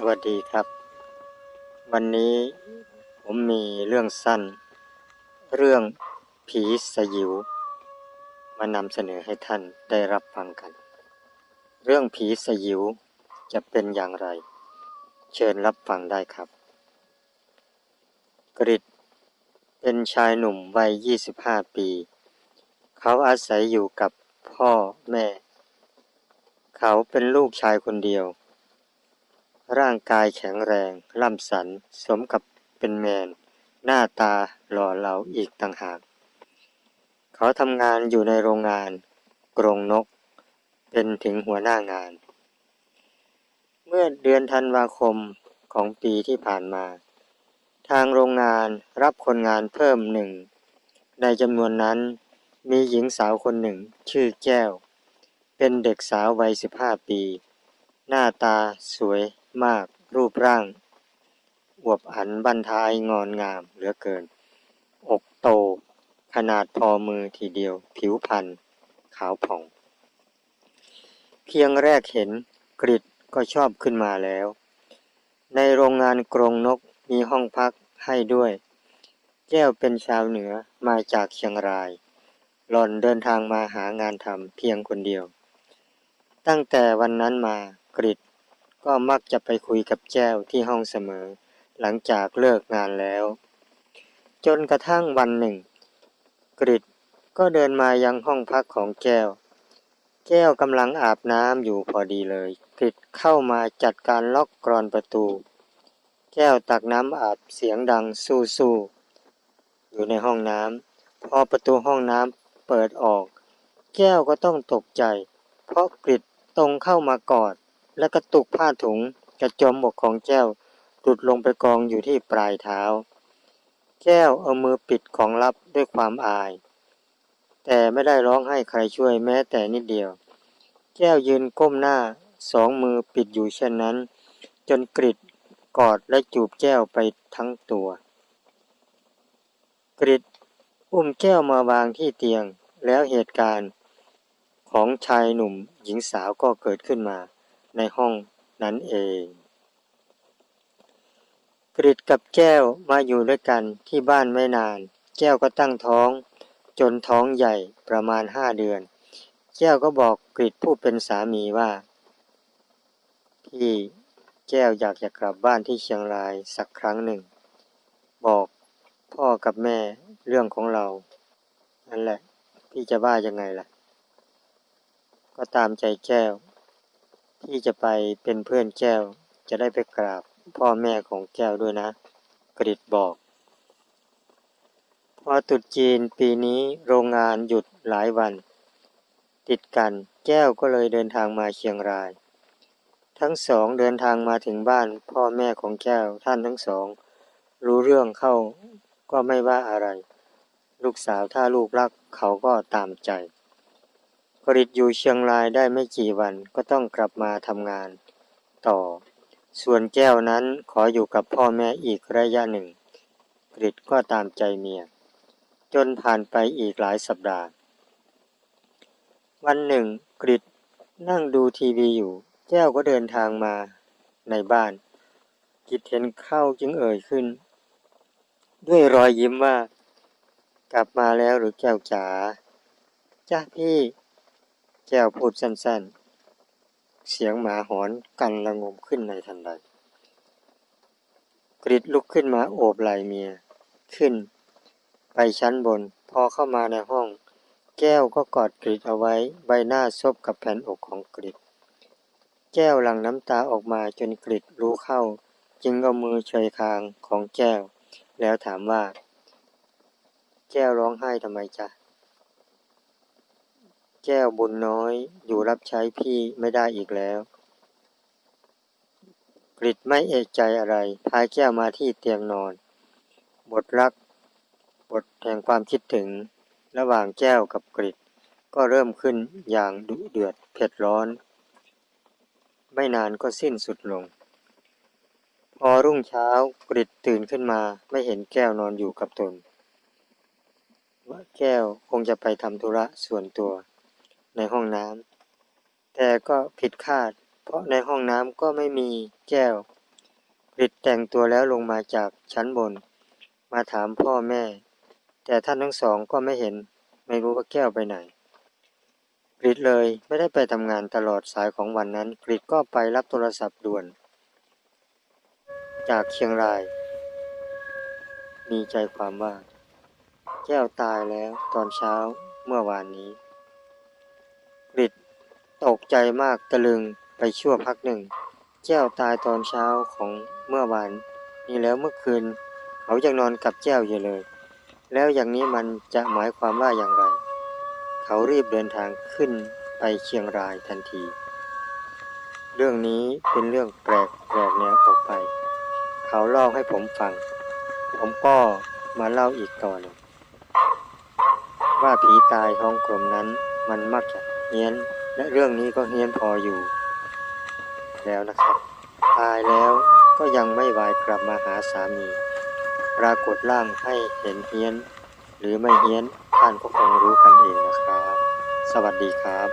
สวัสดีครับ วันนี้ผมมีเรื่องสั้น เรื่องผีสยิว มานำเสนอให้ท่านได้รับฟังกัน เรื่องผีสยิวจะเป็นอย่างไร เชิญรับฟังได้ครับ กริดเป็นชายหนุ่มวัย 25 ปี เขาอาศัยอยู่กับพ่อแม่ เขาเป็นลูกชายคนเดียว ร่างกายแข็งแรง ล่ำสัน สมกับเป็นแมน หน้าตาหล่อเหลาอีกต่างหาก เขาทำงานอยู่ในโรงงาน กรงนก เป็นถึงหัวหน้างาน เมื่อเดือนธันวาคมของปีที่ผ่านมา ทางโรงงานรับคนงานเพิ่มหนึ่ง ในจำนวนนั้นมีหญิงสาวคนหนึ่งชื่อแก้ว เป็นเด็กสาววัย 15 ปี หน้าตาสวย มากรูปร่าง อวบอันบันทายงอนงามเหลือเกิน อกโต ขนาดพอมือทีเดียว ผิวพรรณขาวผ่อง เพียงแรกเห็นกริดก็ชอบขึ้นมาแล้ว ในโรงงานกรงนกมีห้องพักให้ด้วย แก้วเป็นชาวเหนือมาจากเชียงราย หล่อนเดินทางมาหางานทำเพียงคนเดียว ตั้งแต่วันนั้นมากริด ก็มักจะไปคุยกับแจ้วที่ห้องเสมอ หลังจากเลิกงานแล้ว จนกระทั่งวันหนึ่ง กริดก็เดินมายังห้องพักของแก้ว แก้วกำลังอาบน้ำอยู่พอดีเลย กริดเข้ามาจัดการล็อกกรอนประตู แก้วตักน้ำอาบเสียงดังสู้ๆอยู่ในห้องน้ำพอประตูห้องน้ำเปิดออก แก้วก็ต้องตกใจ เพราะกริดตรงเข้ามากอด และกระตุกผ้าถุงกระจมอกของแก้วหลุดลงไปกองอยู่ที่ปลายเท้า แก้วเอามือปิดของลับด้วยความอาย แต่ไม่ได้ร้องให้ใครช่วยแม้แต่นิดเดียว แก้วยืนก้มหน้าสองมือปิดอยู่เช่นนั้น จนกริดกอดและจูบแก้วไปทั้งตัว กริดอุ้มแก้วมาวางที่เตียงแล้วเหตุการณ์ของชายหนุ่มหญิงสาวก็เกิดขึ้นมา ในห้องนั้นเองกริดกับแก้วมาอยู่ด้วยกันที่บ้านไม่นาน แก้วก็ตั้งท้อง จนท้องใหญ่ประมาณห้าเดือน แก้วก็บอกกริดผู้เป็นสามีว่า พี่แก้วอยากจะกลับบ้านที่เชียงรายสักครั้งหนึ่ง บอกพ่อกับแม่เรื่องของเรา นั่นแหละ พี่จะว่ายังไงล่ะ ก็ตามใจแก้ว พี่จะไปเป็นเพื่อนแก้ว จะได้ไปกราบพ่อแม่ของแก้วด้วยนะ กริดบอก พอตรุษจีนปีนี้โรงงานหยุดหลายวัน ติดกันแก้วก็เลยเดินทางมาเชียงราย ทั้งสองเดินทางมาถึงบ้านพ่อแม่ของแก้วท่านทั้งสอง รู้เรื่องเข้าก็ไม่ว่าอะไร ลูกสาวถ้าลูกรักเขาก็ตามใจ กริดอยู่เชียงรายได้ไม่กี่วันก็ต้องกลับมาทำงาน ต่อ ส่วนแก้วนั้นขออยู่กับพ่อแม่อีกระยะหนึ่งกริดก็ตามใจเมีย จนผ่านไปอีกหลายสัปดาห์ วันหนึ่งกริดนั่งดูทีวีอยู่ แก้วก็เดินทางมาในบ้าน กิดเห็นเข้าจึงเอ่ยขึ้น ด้วยรอยยิ้มว่า กลับมาแล้วหรือแก้วจ๋าจ้าพี่ แก้วพูดสั้นๆ เสียงหมาหอนกันระงมขึ้นในทันใด กริดลุกขึ้นมาโอบไหลเมีย ขึ้น ไปชั้นบน พอเข้ามาในห้อง แก้วก็กอดกริดเอาไว้ ใบหน้าซบกับแผ่นอกของกริด แก้วหลั่งน้ำตาออกมาจนกริดรู้เข้า จึงเอามือเฉยคางของแก้ว แล้วถามว่า แก้วร้องไห้ทำไมจ๊ะ แก้วบุญน้อยอยู่รับใช้พี่ไม่ได้อีกแล้วกริดไม่เอกใจอะไรพายแก้วมาที่เตียงนอน บทรัก บทแห่งความคิดถึง ระหว่างแก้วกับกริดก็เริ่มขึ้นอย่างดุเดือดเผ็ดร้อน ไม่นานก็สิ้นสุดลง พอรุ่งเช้ากริดตื่นขึ้นมาไม่เห็นแก้วนอนอยู่กับตน ว่าแก้วคงจะไปทำธุระส่วนตัว ในห้องน้ำแต่ก็ผิดคาด เพราะในห้องน้ำก็ไม่มีแก้วกริดแต่งตัวแล้วลงมาจากชั้นบน มาถามพ่อแม่ แต่ท่านทั้งสองก็ไม่เห็น ไม่รู้ว่าแก้วไปไหนกริดเลยไม่ได้ไปทำงานตลอดสายของวันนั้นกริดก็ไปรับโทรศัพท์ด่วน จากเชียงราย มีใจความว่า แก้วตายแล้วตอนเช้าเมื่อวานนี้ ตกใจมากตะลึงไปชั่วพักหนึ่งแก้วตายตอนเช้าของเมื่อวานนี้แล้วเมื่อคืน เขายังนอนกับแจ้วอยู่เลย แล้วอย่างนี้มันจะหมายความว่าอย่างไร เขารีบเดินทางขึ้นไปเชียงรายทันที เรื่องนี้เป็นเรื่องแปลกแปลกแนวออกไป เขาเล่าให้ผมฟัง ผมก็มาเล่าอีกต่อหนึ่งว่าผีตายท้องกลมนั้นมันมักจะเฮี้ยน และเรื่องนี้ก็เฮี้ยนพออยู่ แล้วนะครับ ตายแล้วก็ยังไม่วายกลับมาหาสามี ปรากฏร่างให้เห็นเฮี้ยน หรือไม่เฮี้ยนท่านก็คงรู้กันเองนะครับ สวัสดีครับ